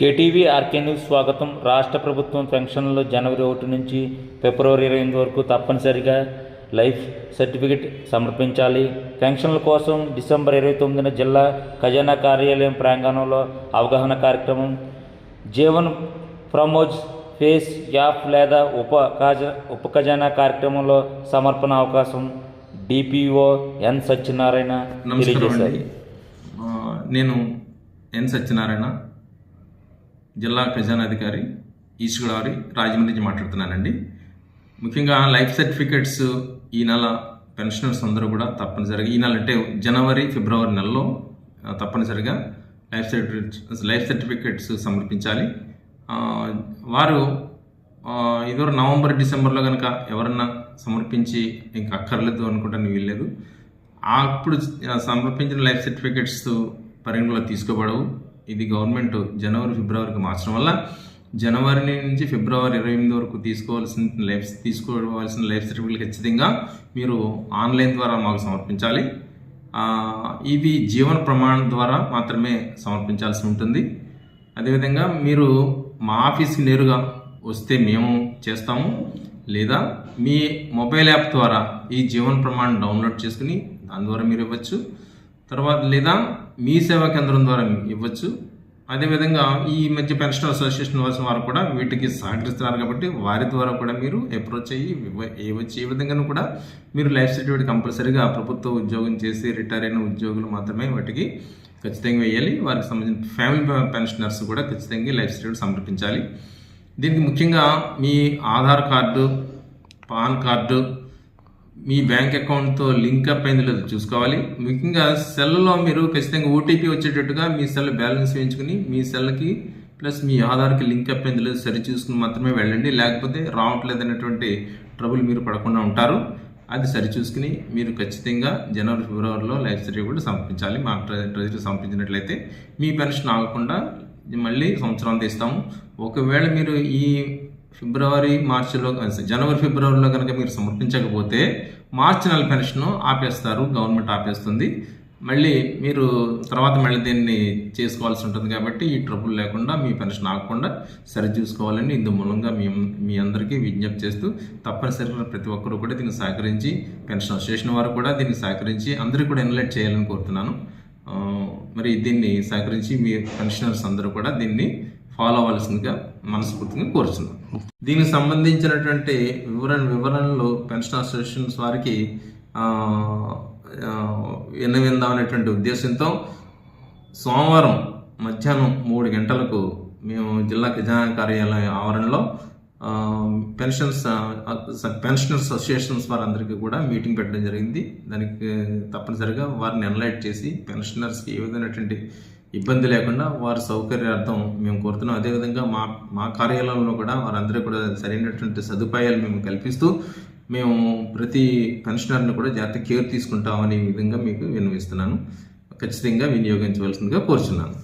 KTV RK news స్వాగతం. రాష్ట్ర ప్రభుత్వం పెన్షన్లు జనవరి ఒకటి నుంచి ఫిబ్రవరి ఇరవై ఎనిమిది వరకు తప్పనిసరిగా లైఫ్ సర్టిఫికెట్ సమర్పించాలి. పెన్షన్ల కోసం డిసెంబర్ ఇరవై తొమ్మిదిన జిల్లా ఖజానా కార్యాలయం ప్రాంగణంలో అవగాహన కార్యక్రమం. జీవన్ ప్రమోజ్ ఫేస్ యాప్ లేదా ఉప ఖజ ఉప ఖజానా కార్యక్రమంలో సమర్పణ అవకాశం. డిపిఓ ఎన్ సత్యనారాయణ తెలియజేశారు. నేను ఎన్ సత్యనారాయణ జిల్లా ఖజానాధికారి ఈస్ట్ గోదావరి రాజమండ్రి నుంచి మాట్లాడుతున్నానండి. ముఖ్యంగా లైఫ్ సర్టిఫికెట్స్ ఈ నెల పెన్షనర్స్ అందరూ కూడా తప్పనిసరిగా ఈ నెల అంటే జనవరి ఫిబ్రవరి నెలలో తప్పనిసరిగా లైఫ్ సర్టిఫికెట్స్ లైఫ్ సర్టిఫికెట్స్ సమర్పించాలి. వారు ఇదివరకు నవంబర్ డిసెంబర్లో కనుక ఎవరన్నా సమర్పించి ఇంకా అక్కర్లేదు అనుకుంటాను వీల్లేదు. అప్పుడు సమర్పించిన లైఫ్ సర్టిఫికెట్స్ పరిగణలో తీసుకోబడవు. ఇది గవర్నమెంట్ జనవరి ఫిబ్రవరికి మార్చడం వల్ల జనవరి నుంచి ఫిబ్రవరి ఇరవై ఎనిమిది వరకు తీసుకోవాల్సిన లైఫ్ తీసుకోవాల్సిన లైఫ్ సర్టిఫికెట్ ఖచ్చితంగా మీరు ఆన్లైన్ ద్వారా మాకు సమర్పించాలి. ఇది జీవన ప్రమాణం ద్వారా మాత్రమే సమర్పించాల్సి ఉంటుంది. అదేవిధంగా మీరు మా ఆఫీస్కి నేరుగా వస్తే మేము చేస్తాము. లేదా మీ మొబైల్ యాప్ ద్వారా ఈ జీవన ప్రమాణం డౌన్లోడ్ చేసుకుని దాని ద్వారా మీరు ఇవ్వచ్చు. తర్వాత లేదా మీ సేవా కేంద్రం ద్వారా ఇవ్వచ్చు. అదేవిధంగా ఈ మధ్య పెన్షన్ అసోసియేషన్ వచ్చిన వారు కూడా వీటికి సహకరిస్తున్నారు కాబట్టి వారి ద్వారా కూడా మీరు అప్రోచ్ అయ్యి ఇవ్వచ్చు. ఏ విధంగానూ కూడా మీరు లైఫ్ సర్టిఫికేట్ కంపల్సరీగా ప్రభుత్వ ఉద్యోగం చేసి రిటైర్ అయిన ఉద్యోగులు మాత్రమే వాటికి ఖచ్చితంగా వేయాలి. వారికి సంబంధించిన ఫ్యామిలీ పెన్షనర్స్ కూడా ఖచ్చితంగా లైఫ్ సర్టిఫికేట్ సమర్పించాలి. దీనికి ముఖ్యంగా మీ ఆధార్ కార్డు పాన్ కార్డు మీ బ్యాంక్ అకౌంట్తో లింక్ అప్ అయింది లేదో చూసుకోవాలి. ముఖ్యంగా సెల్లో మీరు ఖచ్చితంగా ఓటీపీ వచ్చేటట్టుగా మీ సెల్ బ్యాలెన్స్ వేయించుకుని మీ సెల్కి ప్లస్ మీ ఆధార్కి లింక్ అప్ అయింది లేదో సరి చూసుకుని మాత్రమే వెళ్ళండి. లేకపోతే రావట్లేదు అనేటువంటి ట్రబుల్ మీరు పడకుండా ఉంటారు. అది సరి చూసుకుని మీరు ఖచ్చితంగా జనవరి ఫిబ్రవరిలో లైఫ్ సర్టిఫికేట్ సమర్పించాలి. మా ట్రెజరీ సమర్పించినట్లయితే మీ పెన్షన్ ఆగకుండా మళ్ళీ సంవత్సరాంత ఇస్తాము. ఒకవేళ మీరు ఈ ఫిబ్రవరి మార్చిలో జనవరి ఫిబ్రవరిలో కనుక మీరు సమర్పించకపోతే మార్చి నెల పెన్షన్ ఆపేస్తారు గవర్నమెంట్ ఆపేస్తుంది. మళ్ళీ మీరు తర్వాత మళ్ళీ దీన్ని చేసుకోవాల్సి ఉంటుంది కాబట్టి ఈ ట్రబుల్ లేకుండా మీ పెన్షన్ ఆగకుండా సరిచూసుకోవాలని ఇందు మూలంగా మీ మీ అందరికీ విజ్ఞప్తి చేస్తూ తప్పనిసరిగా ప్రతి ఒక్కరూ కూడా దీన్ని సహకరించి పెన్షన్ అసోసియేషన్ వారు కూడా దీన్ని సహకరించి అందరూ కూడా ఎన్లైట్ చేయాలని కోరుతున్నాను. మరి దీన్ని సహకరించి మీ పెన్షనర్స్ అందరూ కూడా దీన్ని ఫాలో అవ్వాల్సిందిగా మనస్ఫూర్తిగా కోరుచున్నాం. దీనికి సంబంధించినటువంటి వివరణ వివరణలు పెన్షన్ అసోసియేషన్స్ వారికి ఆ, విన్నవిందాం అనేటువంటి ఉద్దేశంతో సోమవారం మధ్యాహ్నం మూడు గంటలకు మేము జిల్లా ఖజానా కార్యాలయం ఆవరణలో పెన్షన్స్ పెన్షనర్స్ అసోసియేషన్స్ వారందరికీ కూడా మీటింగ్ పెట్టడం జరిగింది. దానికి తప్పనిసరిగా వారిని ఎన్లైట్ చేసి పెన్షనర్స్కి ఏ విధమైనటువంటి ఇబ్బంది లేకుండా వారి సౌకర్యార్థం మేము కోరుతున్నాం. అదేవిధంగా మా మా కార్యాలయంలో కూడా వారందరికీ కూడా సరైనటువంటి సదుపాయాలు మేము కల్పిస్తూ మేము ప్రతి పెన్షనర్ని కూడా జాగ్రత్త కేర్ తీసుకుంటామనే విధంగా మీకు విన్నవిస్తున్నాను. ఖచ్చితంగా వినియోగించవలసిందిగా కోరుచున్నాను.